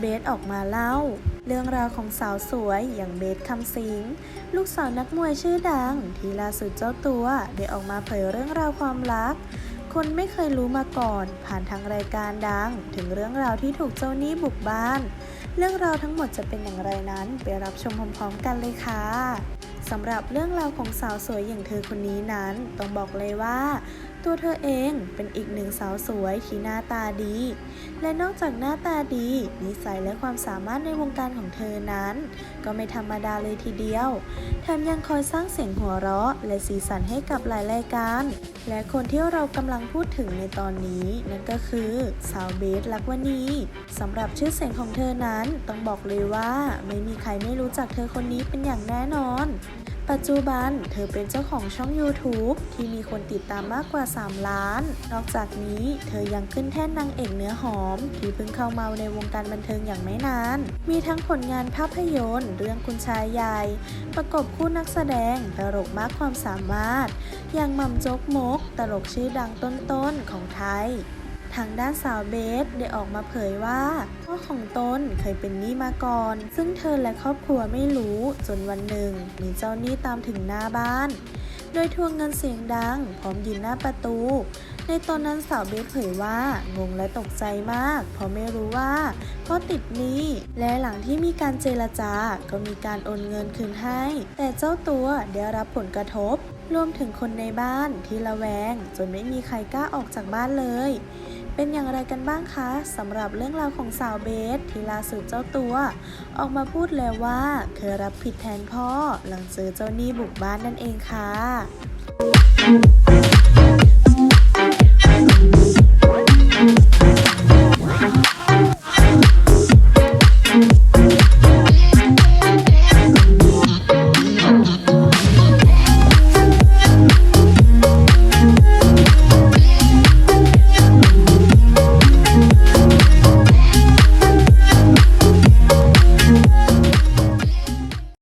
เบสออกมาเล่า เรื่องราวของสาวสวยอย่างเบสคำสิง ลูกสาวนักมวยชื่อดัง ที่ล่าสุดเจ้าตัวได้ออกมาเผยเรื่องราวความรัก คนไม่เคยรู้มาก่อน ผ่านทางรายการดัง ถึงเรื่องราวที่ถูกเจ้าหนี้บุกบ้าน เรื่องราวทั้งหมดจะเป็นอย่างไรนั้น ไปรับชมพร้อมๆกันเลยค่ะสำหรับเรื่องราวของสาวสวยอย่างเธอคนนี้นั้น ต้องบอกเลยว่าตัวเธอเองเป็นอีกหนึ่งสาวสวยที่หน้าตาดี และนอกจากหน้าตาดี นิสัยและความสามารถในวงการของเธอนั้น ก็ไม่ธรรมดาเลยทีเดียว แถมยังคอยสร้างเสียงหัวเราะ และสีสันให้กับหลายรายการ และคนที่เรากำลังพูดถึงในตอนนี้ นั่นก็คือสาวเบสลักวณีสำหรับชื่อเสียงของเธอนั้นต้องบอกเลยว่าไม่มีใครไม่รู้จักเธอคนนี้เป็นอย่างแน่นอน ปัจจุบันเธอเป็นเจ้าของช่อง YouTube ที่มีคนติดตามมากกว่า 3 ล้าน นอกจากนี้เธอยังขึ้นแท่นนางเอกเนื้อหอม ที่เพิ่งเข้ามาในวงการบันเทิงอย่างไม่นาน มีทั้งผลงานภาพยนตร์เรื่องคุณชายใหญ่ ประกบคู่นักแสดงตลกมากความสามารถ อย่างหม่ำจกมก ตลกชื่อดังต้นๆของไทย ทางด้านสาวเบสได้ออกมาเผยว่าพ่อของตนเคยเป็นหนี้มาก่อน ซึ่งเธอและครอบครัวไม่รู้จนวันหนึ่งมีเจ้าหนี้ตามถึงหน้าบ้าน โดยทวงเงินเสียงดัง พร้อมยืนหน้าประตู ในตอนนั้นสาวเบสเผยว่างงและตกใจมาก เพราะไม่รู้ว่าพ่อติดหนี้และหลังที่มีการเจรจาก็มีการโอนเงินคืนให้ แต่เจ้าตัวได้รับผลกระทบรวมถึงคนในบ้านที่ระแวง จนไม่มีใครกล้าออกจากบ้านเลย เป็นอย่างไรกันบ้างคะสำหรับเรื่องราวของสาวเบสที่ล่าสุดเจ้าตัว ออกมาพูดแล้วว่าเคยรับผิดแทนพ่อ หลังเจอเจ้าหนี้บุกบ้านนั่นเองค่ะ